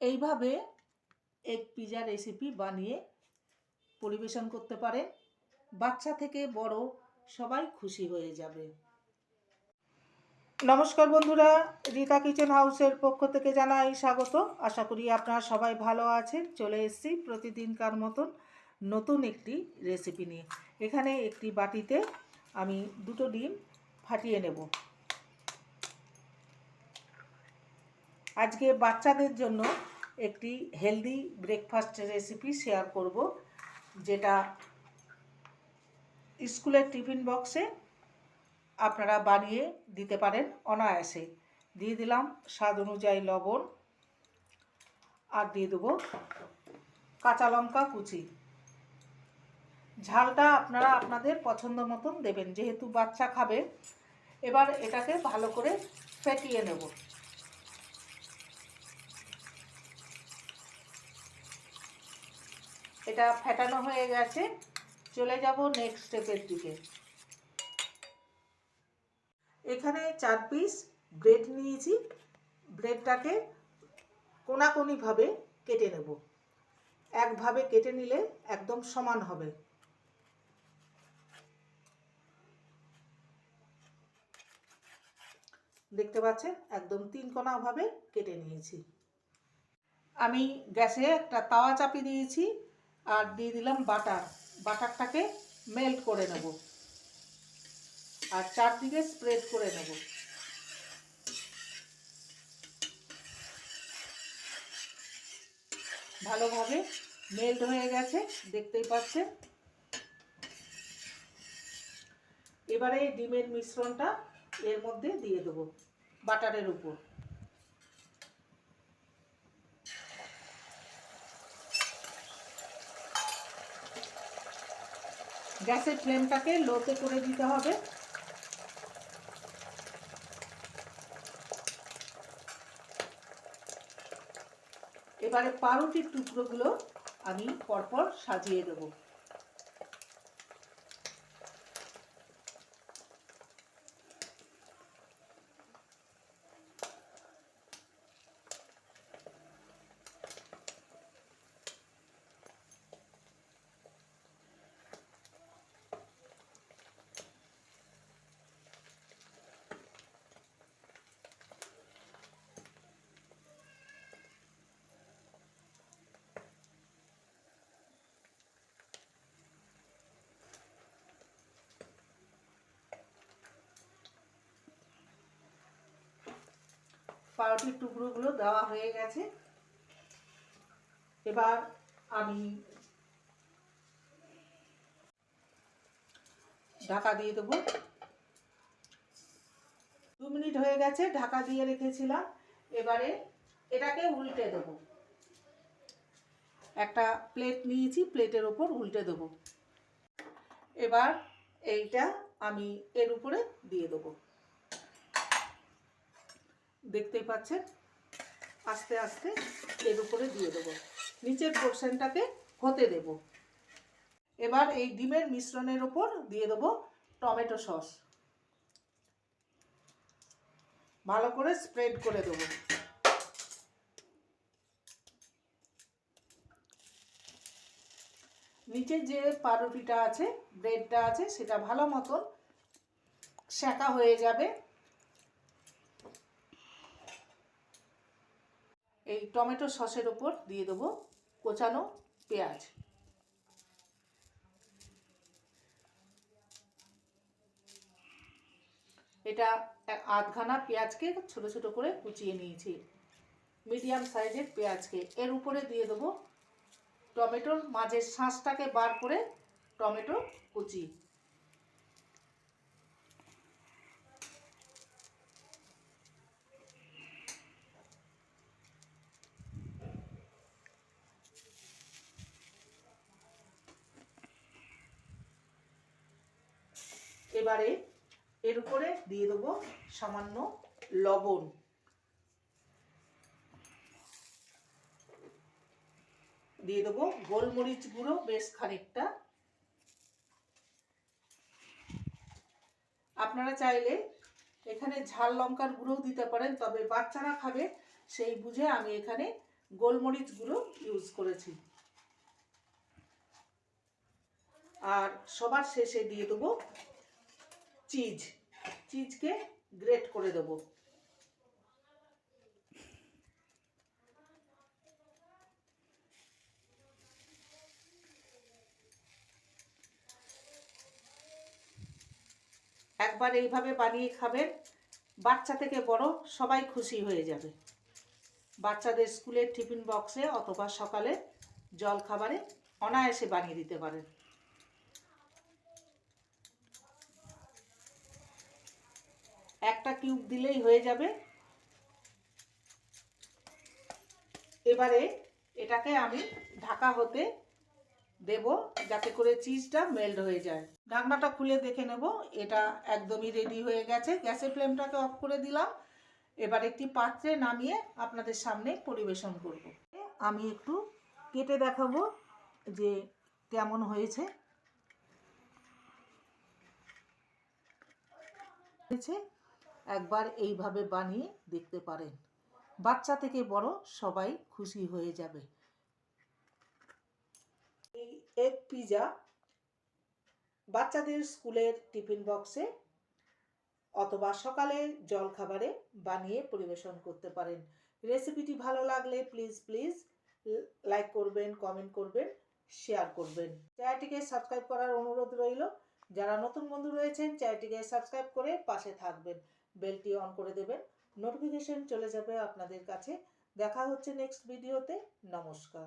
এইভাবে egg pizza recipe বানিয়ে পরিবেশন করতে পারেন বাচ্চা থেকে বড় সবাই খুশি হয়ে যাবে। নমস্কার বন্ধুরা, রীতা কিচেন হাউসের পক্ষ থেকে জানাই স্বাগত। আশা করি আপনারা সবাই ভালো আছেন। চলে এসেছি প্রতিদিনকার মতন নতুন একটি রেসিপি নিয়ে। এখানে একটি বাটিতে আমি দুটো ডিম ফাটিয়ে নেব। আজকে বাচ্চাদের জন্য একটি হেলদি ব্রেকফাস্ট রেসিপি শেয়ার করব, যেটা স্কুলের টিফিন বক্সে আপনারা বানিয়ে দিতে পারেন অনায়াসে। দিয়ে দিলাম স্বাদ অনুযায়ী লবণ আর দিয়ে দেবো কাঁচা লঙ্কা কুচি। ঝালটা আপনারা আপনাদের পছন্দ মতন দেবেন, যেহেতু বাচ্চা খাবে, এবার এটাকে ভালো করে ফেটিয়ে নেব। এটা ফেটানো হয়ে গেছে। চলে যাব নেক্সট স্টেপের দিকে। এখানে চার পিস ব্রেড নিয়েছি। ব্রেডটাকে কোনাকুনিভাবে কেটে নেব। একভাবে কেটে নিলে একদম সমান হবে। দেখতে পাচ্ছেন, একদম তিন কোনাভাবে কেটে নিয়েছি। আমি গ্যাসে একটা তাওয়া চাপি দিয়েছি। আর দিয়ে দিলাম বাটার। বাটারটাকে মেল্ট করে নেব। আর চারদিকে স্প্রেড করে নেব। ভালোভাবে মেল্ট হয়ে গেছে, দেখতেই পাচ্ছেন? এবারে ডিমের মিশ্রণটা এর মধ্যে দিয়ে দেবো, বাটারের উপর। গ্যাসের ফ্লেমটাকে লোতে করে দিতে হবে। এবারে পাউরুটির টুকরোগুলো আমি পরপর সাজিয়ে দেবো। পাউরুটির টুকরোগুলো দেওয়া হয়ে গেছে। এবার আমি ঢাকা দিয়ে দেবো। দু মিনিট হয়ে গেছে, ঢাকা দিয়ে রেখেছিলাম। এবারে এটাকে উল্টে দেবো। একটা প্লেট নিয়েছি, প্লেটের ওপর উল্টে দেবো। এবার এইটা আমি এর উপরে দিয়ে দেবো। দেখতেই পাচ্ছেন? আস্তে আস্তে এর উপরে দিয়ে দেবো। নিচের পোর্শনটাকে হতে দেব। এবার এই ডিমের মিশ্রণের ওপর দিয়ে দেবো টমেটো সস। ভালো করে স্প্রেড করে দেবো। নিচে যে পাউরুটিটা আছে ব্রেডটা আছে, সেটা ভালো মতন সেঁকা হয়ে যাবে। এই টমেটো সসের ওপর দিয়ে দেবো কোচানো পেঁয়াজ। এটা আধখানা পেঁয়াজকে ছোট ছোট করে কুচিয়ে নিয়েছি। মিডিয়াম সাইজের পেঁয়াজকে। এর উপরে দিয়ে দেবো টমেটোর মাঝের শাঁসটাকে বার করে টমেটো কুচি। এবারে এর উপরে দিয়ে দেবো সামান্য লবণ। দিয়ে দেবো গোলমরিচ গুঁড়ো বেশ খানিকটা। আপনারা চাইলে এখানে ঝাল লঙ্কার গুঁড়োও দিতে পারেন, তবে বাচ্চারা খাবে সেই বুঝে আমি এখানে গোলমরিচ গুঁড়ো ইউজ করেছি। আর সবার শেষে দিয়ে দেবো চিজ, চিজকে গ্রেট করে দেবো। একবার এইভাবে বানিয়ে খাবেন, বাচ্চা থেকে বড় সবাই খুশি হয়ে যাবে। বাচ্চাদের স্কুলের টিফিন বক্সে অথবা সকালে জল খাবারে অনায়াসে বানিয়ে দিতে পারেন। একটা কিউব দিলেই হয়ে যাবে। এবারে এটাকে আমি ঢাকা হতে দেব যাতে করে চিজটা মেল্ট হয়ে যায়। ঢাকনাটা খুলে দেখে নেব, এটা একদমই রেডি হয়ে গেছে। গ্যাসের ফ্লেমটাকে অফ করে দিলাম। এবার একটি পাত্রে নামিয়ে আপনাদের সামনে পরিবেশন করব। আমি একটু কেটে দেখাবো যে কেমন হয়েছে। হয়েছে। একবার এইভাবে বানিয়ে দেখতে পারেন। বাচ্চা থেকে বড় সবাই খুশি হয়ে যাবে। এই এগ পিজা বাচ্চাদের স্কুলের টিফিন বক্সে অথবা সকালে জলখাবারে বানিয়ে পরিবেশন করতে পারেন। রেসিপিটি ভালো লাগলে প্লিজ প্লিজ লাইক করবেন, কমেন্ট করবেন, শেয়ার করবেন। চ্যানেলটিকে সাবস্ক্রাইব করার অনুরোধ রইল। যারা নতুন বন্ধু রয়েছেন, চ্যানেলটিকে সাবস্ক্রাইব করে পাশে থাকবেন। বেলটি অন করে দেবেন। নোটিফিকেশন চলে যাবে আপনাদের কাছে। দেখা হচ্ছে নেক্সট ভিডিওতে নমস্কার।